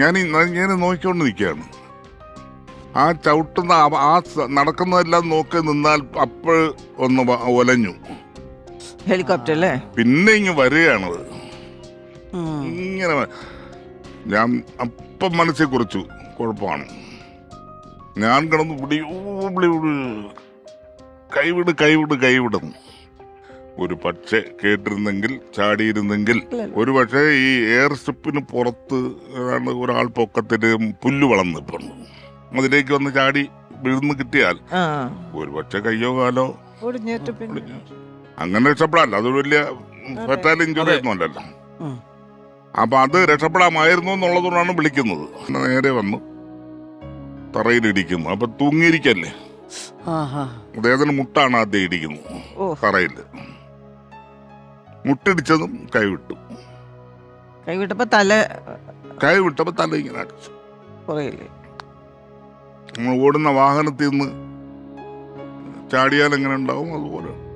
ഞാൻ ഞാൻ നോക്കിക്കൊണ്ട് നിൽക്കുകയാണ്. ആ ചവിട്ടുന്ന ആ- നടക്കുന്നതെല്ലാം നോക്കി നിന്നാൽ അപ്പോൾ ഒന്ന് ഒലഞ്ഞു. ഹെലികോപ്റ്റർ അല്ലേ? പിന്നെ ഇങ്ങ് വരികയാണത്. ഇങ്ങനെ ഞാൻ അപ്പം മനസ്സിൽ കുറിച്ചു. കുഴപ്പമാണ്. ഞാൻ കിടന്ന് പിടി. കൈവിട് കൈവിട് കൈവിടുന്നു. ഒരു പക്ഷേ കേട്ടിരുന്നെങ്കിൽ ചാടിയിരുന്നെങ്കിൽ. ഒരു പക്ഷേ ഈ എയർ സ്ട്രിപ്പിന് പുറത്ത് ഏതാണ്ട് ഒരാൾ പൊക്കത്തിന് പുല്ല് വളർന്നിപ്പുണ്ട് അതിലേക്ക് വന്ന് ചാടി വിഴുന്ന് കിട്ടിയാൽ ഒരു പക്ഷേ കയ്യോ കാലോ പിന്നെ. അങ്ങനെ രക്ഷപ്പെടാല്ല അതൊരു വലിയ ഫെറ്റാൽ ഇഞ്ചുറി ഒന്നും അല്ലല്ലോ. അപ്പൊ അത് രക്ഷപ്പെടാമായിരുന്നു എന്നുള്ളതുകൊണ്ടാണ് വിളിക്കുന്നത്. നേരെ വന്നു. തറയിൽ അപ്പൊ തൂങ്ങിയിരിക്കല്ലേ? ആഹാ. അദ്ദേഹത്തിന് മുട്ടാണ് ആദ്യം ഇടിക്കുന്നത്. തറയിൽ തറയിൽ. മുട്ടിടിച്ചതും കൈവിട്ടു. കൈവിട്ടപ്പോ തല കൈവിട്ടപ്പോ തല ഇങ്ങനെ അടിച്ചു. നമ്മൾ ഓടുന്ന വാഹനത്തിൽ നിന്ന് ചാടിയാൽ എങ്ങനെ ഉണ്ടാവും? അതുപോലെ.